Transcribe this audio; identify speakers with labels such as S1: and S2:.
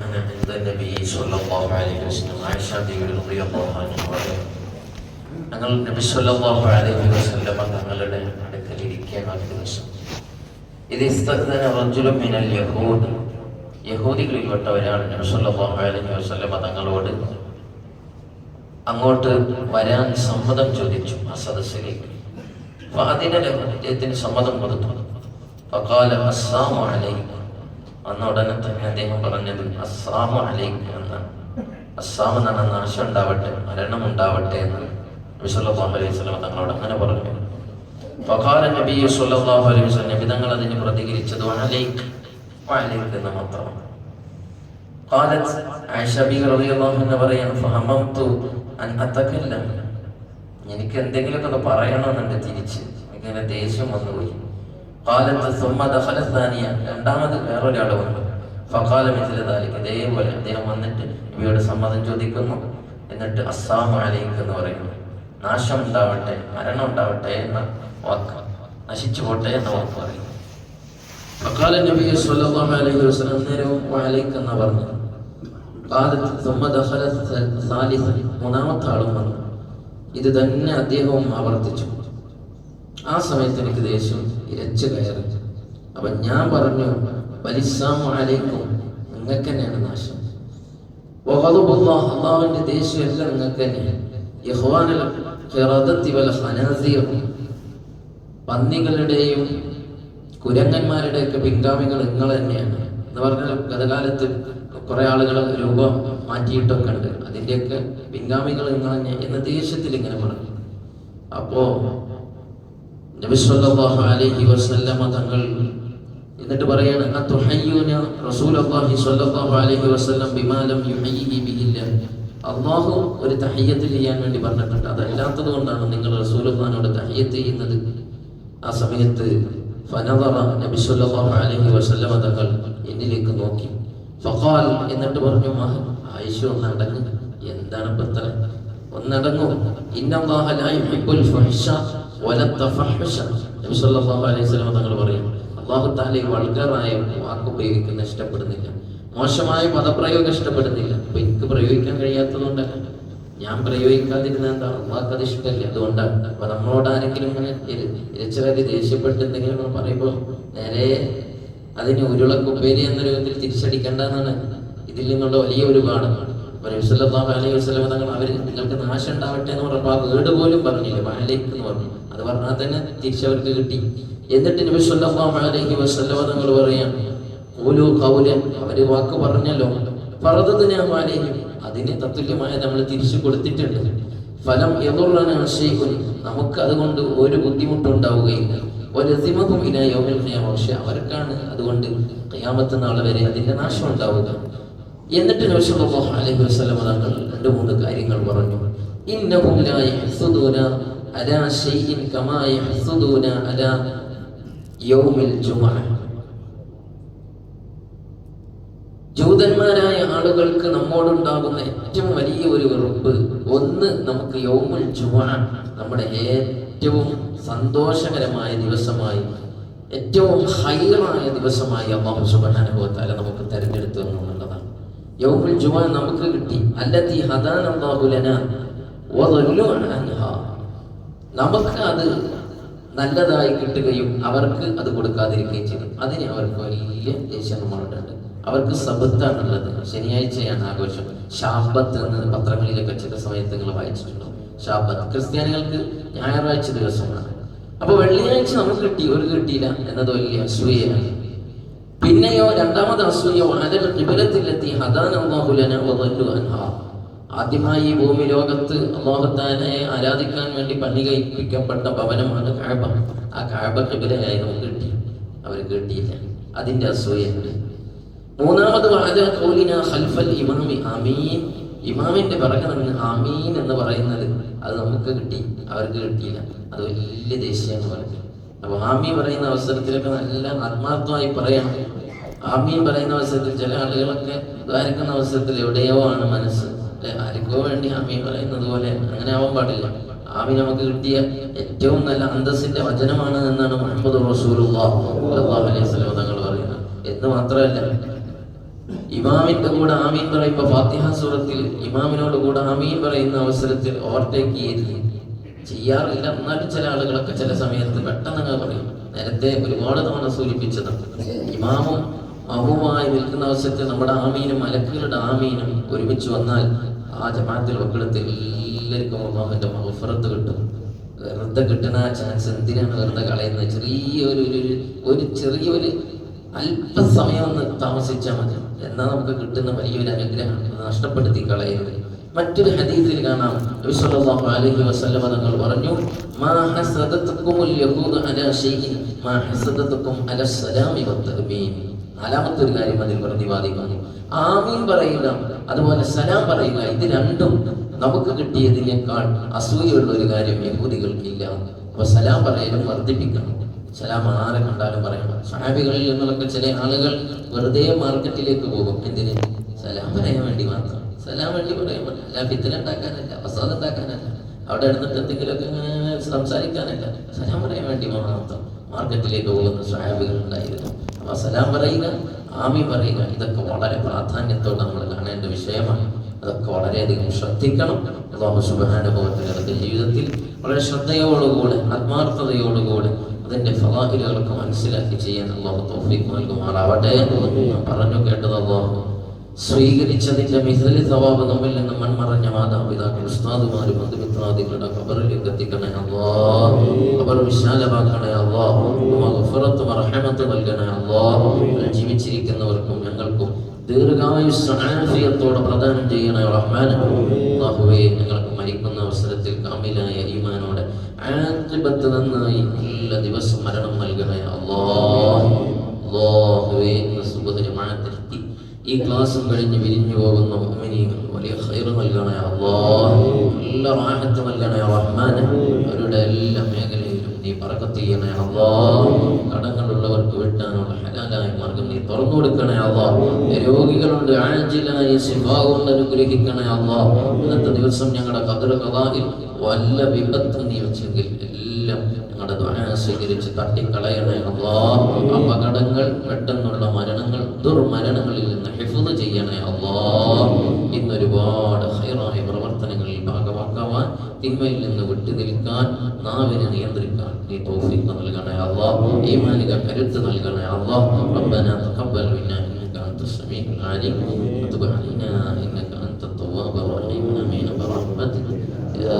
S1: عند النبي صلى الله عليه وسلم عائشة ബീവി റളിയല്ലാഹു അൻഹ പറയുന്നു ഞങ്ങൾ നബി സല്ലല്ലാഹു അലൈഹി വസല്ലം തങ്ങളുടെ അടുക്കൽ ഇരിക്കുന്ന ഒരു ദിവസം ഇത് ഇസ്തഖ്ദന റജുലുൻ മിനൽ യഹൂദ് യഹൂദികളിൽപ്പെട്ട ഒരാൾ നബി സല്ലല്ലാഹു അലൈഹി വസല്ലം തങ്ങളോട് അങ്ങോട്ട് വരാൻ സമ്മതം ചോദിച്ചു ആ സദസ്സിലേക്ക് അപ്പൊ അതിന് അദ്ദേഹത്തിന് സമ്മതം കൊടുത്തു ഫഖാല അസ്സാമു അലൈക്കും അന്ന് ഉടനെ തന്നെ അദ്ദേഹം പറഞ്ഞത് അസ്സാമു അലൈക്കും എന്നാണ് അസ്സാം എന്നാണ് നാശം ഉണ്ടാവട്ടെ മരണം ഉണ്ടാവട്ടെ എന്ന് നബി സല്ലല്ലാഹു അലൈഹി വസല്ലം തങ്ങളോട് അങ്ങനെ പറഞ്ഞു ഫഖാല നബി സല്ലല്ലാഹു അലൈഹി വസല്ലം നബി തങ്ങൾ അതിന് പ്രതികരിച്ചത് വഅലൈക് വഅലൈക് എന്ന് മാത്രമാണ് قالت عائشة ബി റളിയല്ലാഹു അൻഹ പറയാണ് ഫഹമംതു അൻ അതകല്ലം എനിക്ക് എന്തെങ്കിലുമൊക്കെ ഒന്ന് പറയണമെന്നുണ്ട് തിരിച്ച് ഇങ്ങനെ ദേഷ്യം വന്നുപോയി قالت ثم دخل الثانية രണ്ടാമത് വേറൊരാൾ വന്നു ഫഖാല മിഥില ദാലിക ഇതേപോലെ അദ്ദേഹം വന്നിട്ട് നബിയോട് സമ്മതം ചോദിക്കുന്നു എന്നിട്ട് അസ്സാമു അലൈക്ക് എന്ന് പറയുന്നു നാശം ഉണ്ടാവട്ടെ മരണം ഉണ്ടാവട്ടെ എന്ന വാക്ക് നശിച്ചു പോട്ടെ എന്ന വാക്ക് പറയുന്നു فقال النبي صلى الله عليه وسلم നേരവും വഅലൈക്ക് എന്ന് പറഞ്ഞു قالت ثم دخل ثالثا മൂന്നാമത്തെ ആളും വന്നു ഇത് തന്നെ അദ്ദേഹവും ആവർത്തിച്ചു ആ സമയത്ത് എനിക്ക് ദേഷ്യം ഇരച്ചു കയറി. അപ്പൊ ഞാൻ പറഞ്ഞു വലിസാമു അലൈക്കും. നിങ്ങൾക്ക് തന്നെയാണ് നാശം. അള്ളാഹുവിന്റെ ദേഷ്യം എല്ലാം നിങ്ങൾക്ക് തന്നെയാണ് പന്നികളുടെയും കുരങ്ങന്മാരുടെയൊക്കെ പിൻഗാമികൾ നിങ്ങൾ തന്നെയാണ്. എന്ന് പറഞ്ഞാൽ ഗതകാലത്ത് കുറെ ആളുകൾ രൂപം മാറ്റിയിട്ടൊക്കെ ഉണ്ട്. അതിന്റെയൊക്കെ പിൻഗാമികൾ നിങ്ങൾ തന്നെ എന്ന ദേഷ്യത്തിൽ ഇങ്ങനെ പറഞ്ഞു. അപ്പോ നബി സല്ലല്ലാഹു അലൈഹി വസല്ലമ തങ്ങൾ എന്നിട്ട് പറയാണ് അതുഹയ്യൂന റസൂലുള്ളാഹി സ്വല്ലല്ലാഹു അലൈഹി വസല്ലം ബിമാ ലം യുഹയ്യിഹി ബിഹില്ല. അള്ളാഹു ഒരു തഹയ്യത്ത് ചെയ്യാൻ വേണ്ടി പറഞ്ഞിട്ടുണ്ട്. അതല്ലാത്തത് കൊണ്ടാണ് നിങ്ങൾ റസൂലുള്ളാഹിനോട് തഹയ്യത്ത് ചെയ്യുന്നത്. ആ സമയത്ത് ഫനദറ നബി സല്ലല്ലാഹു അലൈഹി വസല്ലമ തങ്ങൾ എന്നിലേക്ക് നോക്കി. ഫഖാൽ എന്നിട്ട് പറഞ്ഞു മഹ ആയിഷ ഒന്നടങ്ങ് എന്താണ് ഇപ്പൊ ഒന്നടങ്ങും ഒന്നടങ്ങൂ ഇന്നല്ലാഹ ലാ യുഹിബ്ബുൽ ഫഹ്ഷ തങ്ങൾ പറയും അല്ലാഹു തആല ഈ വൾഗറായ വാക്ക് ഉപയോഗിക്കുന്ന ഇഷ്ടപ്പെടുന്നില്ല. മോശമായ പദപ്രയോഗം ഇഷ്ടപ്പെടുന്നില്ല. അപ്പൊ എനിക്ക് പ്രയോഗിക്കാൻ കഴിയാത്തതുകൊണ്ടല്ല. ഞാൻ പ്രയോഗിക്കാതിരുന്ന എന്താ? അള്ളാഹ്ക്ക് അത് ഇഷ്ടമല്ല. അതുകൊണ്ടാണ്. അപ്പൊ നമ്മളോട് ആരെങ്കിലും ഇങ്ങനെ ദേഷ്യപ്പെട്ട് എന്തെങ്കിലും പറയുമ്പോൾ നേരെ അതിന് ഉരുളക്കുപ്പേരി എന്ന രൂപത്തിൽ തിരിച്ചടിക്കേണ്ടതാണ് ഇതിൽ നിന്നുള്ള വലിയ ഒരു പാഠം സല്ലല്ലാഹു അലൈഹി തങ്ങൾ അവർ നിങ്ങൾക്ക് നാശം ഉണ്ടാവട്ടെ എന്ന് പറഞ്ഞപ്പോൾ ആ വീട് പോലും പറഞ്ഞില്ല. വാലേക്ക് എന്ന് പറഞ്ഞു. അത് പറഞ്ഞാൽ തന്നെ തിരിച്ചവർക്ക് കിട്ടി. എന്നിട്ട് നബി സല്ലല്ലാഹു അലൈഹി വസല്ലം തങ്ങൾ പറയാം ഓലോ കൗല അവർ വാക്ക് പറഞ്ഞല്ലോ. പറഞ്ഞതിനെ അലൈഹി അതിന് തത്തുല്യമായ നമ്മൾ തിരിച്ചു കൊടുത്തിട്ടുണ്ട്. ഫലം എതുള്ളനാശയിക്കും നമുക്ക് അതുകൊണ്ട് ഒരു ബുദ്ധിമുട്ടുണ്ടാവുകയില്ല. ഉണ്ടാവുകയില്ല ഇല യോമിൽ പക്ഷെ അവർക്കാണ് അതുകൊണ്ട് ഖിയാമത്ത് നാളെ വരെ അതിന്റെ നാശം ഉണ്ടാവുക. എന്നിട്ട് സല്ലല്ലാഹു അലൈഹി വസല്ലം രണ്ട് മൂന്ന് കാര്യങ്ങൾ പറഞ്ഞു. കമാ യൗമിൽ ജൂതന്മാരായ ആളുകൾക്ക് നമ്മോടുണ്ടാകുന്ന ഏറ്റവും വലിയ ഒരു വെറുപ്പ് ഒന്ന് നമുക്ക് യൗമുൽ ജുമുഅ നമ്മുടെ ഏറ്റവും സന്തോഷകരമായ ദിവസമായി ഏറ്റവും ഹൈറായ ദിവസമായി അള്ളാഹു സുബ്ഹാനഹു വ തആല നമുക്ക് തെരഞ്ഞെടുത്തു എന്നുള്ളതാണ്. യൗമുൽ ജുമുഅ നമുക്ക് കിട്ടി. അല്ലത്തി വദല്ലു അൻഹാ. നമുക്ക് അത് നല്ലതായി കിട്ടുകയും അവർക്ക് അത് കൊടുക്കാതിരിക്കുകയും ചെയ്തു. അതിന് അവർക്ക് വലിയ നമ്മളുണ്ട് അവർക്ക് സബത്താണുള്ളത്. ശനിയാഴ്ചയാണ് ആഘോഷം. ഷാബത്ത് എന്ന് പത്രങ്ങളിലൊക്കെ ചില സമയത്ത് നിങ്ങൾ വായിച്ചിട്ടുണ്ടോ? ഷാബത്ത് ക്രിസ്ത്യാനികൾക്ക് ഞായറാഴ്ച ദിവസമാണ്. അപ്പൊ വെള്ളിയാഴ്ച നമുക്ക് കിട്ടി. ഒരു കിട്ടിയില്ല. എന്നത് വലിയ അസൂയയാണ്. പിന്നെയോ രണ്ടാമത് അസൂയോ അലൽ കിബിലത്തിലെത്തി ഹദാൻ അള്ളാഹുലന വദല്ലു അൻഹാ. ആദ്യമായി ഈ ഭൂമി ലോകത്ത് അള്ളാഹുത്താനെ ആരാധിക്കാൻ വേണ്ടി പണി കഴിപ്പിക്കപ്പെട്ട ഭവനമാണ് കാഴ്ബ ആ കാഴ്ബ കിബിലയായിരുന്നു കിട്ടി. അവർ കിട്ടിയില്ല അതിന്റെ അസൂയുണ്ട് മൂന്നാമത് ഖൽഫൽ ഇമാമി ആമീൻ. ഇമാമിന്റെ പിറകെ നിന്ന് ആമീൻ എന്ന് പറയുന്നത് അത് നമുക്ക് കിട്ടി. അവർക്ക് കിട്ടിയില്ല. അത് വലിയ ദേശീയമാണ് അപ്പൊ ആമി പറയുന്ന അവസരത്തിലൊക്കെ നല്ല ആത്മാർത്ഥമായി പറയണം. ആമീൻ പറയുന്ന അവസരത്തിൽ ചില ആളുകളൊക്കെ ദ്വാരിക്കുന്ന അവസരത്തിൽ എവിടെയോ ആണ് മനസ്സ്. ആർക്കോ വേണ്ടി ആമീൻ പറയുന്നത് പോലെ അങ്ങനെ ആവാൻ പാടില്ല. ആമി നമുക്ക് കിട്ടിയ ഏറ്റവും നല്ല അന്തസ്സിന്റെ വചനമാണ് എന്നാണ് മുഹമ്മദ് തങ്ങൾ പറയുന്നത്. എന്ന് മാത്രമല്ല ഇമാമിന്റെ കൂടെ ആമീൻ പറയുമ്പോ ഫാത്തിഹ സൂറത്തിൽ ഇമാമിനോട് കൂടെ ആമീൻ പറയുന്ന അവസരത്തിൽ ഓവർടേക്ക് ചെയ്ത് ചെയ്യാറില്ല. എന്നാലും ചില ആളുകളൊക്കെ ചില സമയത്ത് പെട്ടെന്ന് പറയും. നേരത്തെ ഒരുപാട് തവണ സൂചിപ്പിച്ചതാണ്. ഇമാമും മഹുവായി നിൽക്കുന്ന അവസരത്തിൽ നമ്മുടെ ആമീനും മലക്കുകളുടെ ആമീനും ഒരുമിച്ച് വന്നാൽ ആ ജമാഅത്തിൽ ഒക്കെടുത്ത് എല്ലാവർക്കും അള്ളാഹുവിന്റെ മഹഫറത്ത് കിട്ടും. വെറുതെ കിട്ടുന്ന ആ ചാൻസ് എന്തിനാണ് വെറുതെ കളയുന്നത്? ചെറിയ ഒരു ഒരു ചെറിയൊരു അല്പസമയം ഒന്ന് താമസിച്ചാൽ മതി. എന്നാൽ നമുക്ക് കിട്ടുന്ന വലിയൊരു അനുഗ്രഹം നഷ്ടപ്പെടുത്തി കളയുന്നത് മറ്റൊരു ഹദീസിൽ കാണാം. നബി സല്ലല്ലാഹു അലൈഹി വസല്ലമ തങ്ങൾ പറഞ്ഞു മാ ഹസദതകുമുൽ യഹൂദു അലാ ഷൈഇൻ മാ ഹസദതകും അലാ സലാമി വത്തഹ്മീൻ നാലാമത്തെ ഒരു കാര്യം അതിൽ പ്രതിപാദിക്കുന്നു ആമീൻ പറയുക അതുപോലെ സലാം പറയുക ഇത് രണ്ടും നമുക്ക് കിട്ടിയതിനേക്കാൾ അസൂയുള്ള ഒരു കാര്യം യഹൂദികൾക്കില്ല. അപ്പൊ സലാം പറയലും വർദ്ധിപ്പിക്കണം. സലാം ആരെ കണ്ടാലും പറയണം സഹാബികളിൽ നിന്നൊക്കെ ചില ആളുകൾ വെറുതെ മാർക്കറ്റിലേക്ക് പോകും. എന്തിന്? സലാം പറയാൻ വേണ്ടി മാത്രം. സലാം വേണ്ടി പറയാൻ പറ്റില്ല അല്ല ഫിത്തിന ഉണ്ടാക്കാനല്ല പ്രസാദം ഉണ്ടാക്കാനല്ല അവിടെ ഇരുന്നിട്ട് എന്തെങ്കിലുമൊക്കെ ഇങ്ങനെ സംസാരിക്കാനല്ല. സലാം പറയാൻ വേണ്ടി മാത്രം മാർക്കറ്റിലേക്ക് പോകുന്ന സഹാബികൾ ഉണ്ടായിരുന്നു. അപ്പൊ സലാം പറയുക ആമി പറയുക ഇതൊക്കെ വളരെ പ്രാധാന്യത്തോടെ നമ്മൾ കാണേണ്ട വിഷയമാണ്. അതൊക്കെ വളരെയധികം ശ്രദ്ധിക്കണം. അള്ളാഹു സുബാനുഭവത്തിന്റെ ജീവിതത്തിൽ വളരെ ശ്രദ്ധയോടുകൂടെ ആത്മാർത്ഥതയോടുകൂടെ അതിന്റെ ഫലാഹിലുകളൊക്കെ മനസ്സിലാക്കി ചെയ്യാൻ അള്ളാഹു തോഫിക്ക് നൽകുമാറാവട്ടെ പറഞ്ഞു കേട്ടത് അള്ളാഹു. സ്വീകരിച്ചതിന്റെ മിഥലി സവാബ് നമ്മിൽ നിന്ന് മൺമറഞ്ഞ മാതാപിതാക്കൾ ഉസ്താദുമാരും ബന്ധുമിത്രാദികളുടെ ഖബറിലേക്ക് എത്തിക്കണേ അള്ളാ. ഖബർ വിശാലമാക്കണേ അള്ളാ. അർഹമത്ത് നൽകണേ അള്ളാ. ജീവിച്ചിരിക്കുന്നവർക്കും ഞങ്ങൾക്കും ദീർഘായുസ് ആഫിയത്തോടെ പ്രദാനം ചെയ്യണേ റഹ്മാൻ അള്ളാഹുവേ ഞങ്ങൾക്ക് മരിക്കുന്ന അവസരത്തിൽ കാമിലായ ഈമാനോടെ ആഖിബത്ത് നന്നായി എല്ലാ ദിവസം മരണം നൽകണേ അള്ളാഹു അള്ളാഹുവേ സുബുദ്ധ ജമാഅത്തിലെത്തി ഈ ക്ലാസ്സും കഴിഞ്ഞ് വിരിഞ്ഞു പോകുന്ന മുഅ്മിനീങ്ങൾ വലിയ ഖൈർ നൽകണേ അള്ളാഹ് നല്ല റാഹത്ത് നൽകണേ റഹ്മാൻ. അവരുടെ എല്ലാ മേഖലയിലും നീ പറക്കത്ത് ചെയ്യണേ അള്ളാഹ് കടങ്ങളുള്ളവർക്ക് വെട്ടാനുള്ള ഹലാലായ മാർഗം നീ തുറന്നു കൊടുക്കണേ അള്ളാഹ് രോഗികളുടെ ശിഫാ കൊണ്ട് അനുഗ്രഹിക്കണേ അള്ളാഹ് ഇന്നത്തെ ദിവസം ഞങ്ങളുടെ കതിർ കഥാകിൽ വല്ല വിപത്തും നീ വെച്ചെങ്കിൽ ഇല്ല നിങ്ങളുടെ ദ്വാര സ്വീകരിച്ച് തട്ടിക്കളയണേ അള്ളാ അപകടങ്ങൾ പെട്ടെന്നുള്ള മരണങ്ങൾ ദുർമരണങ്ങളിൽ നിന്ന് ഹിഫുദ് ചെയ്യണേ അള്ളാ ഇന്നൊരുപാട് ഹൈറായ പ്രവർത്തനങ്ങളിൽ ഭാഗമാക്കാവാൻ തിന്മയിൽ നിന്ന് വിട്ടു നിൽക്കാൻ നാവിനെ നിയന്ത്രിക്കാൻ നീ തോഫിക്ക് നൽകണേ അള്ളാ ഈ മാനിക കരുത്ത് നൽകണേ അള്ളാ റബ്ബന തഖബ്ബൽ മിന്നാ ഇന്നക അൻത സമീഉൽ അലീം. വതുബ് അലൈനാ ഇന്നക അൻത തവ്വാബുർ റഹീം. ആമീൻ ബറഹ്മതിക. യാ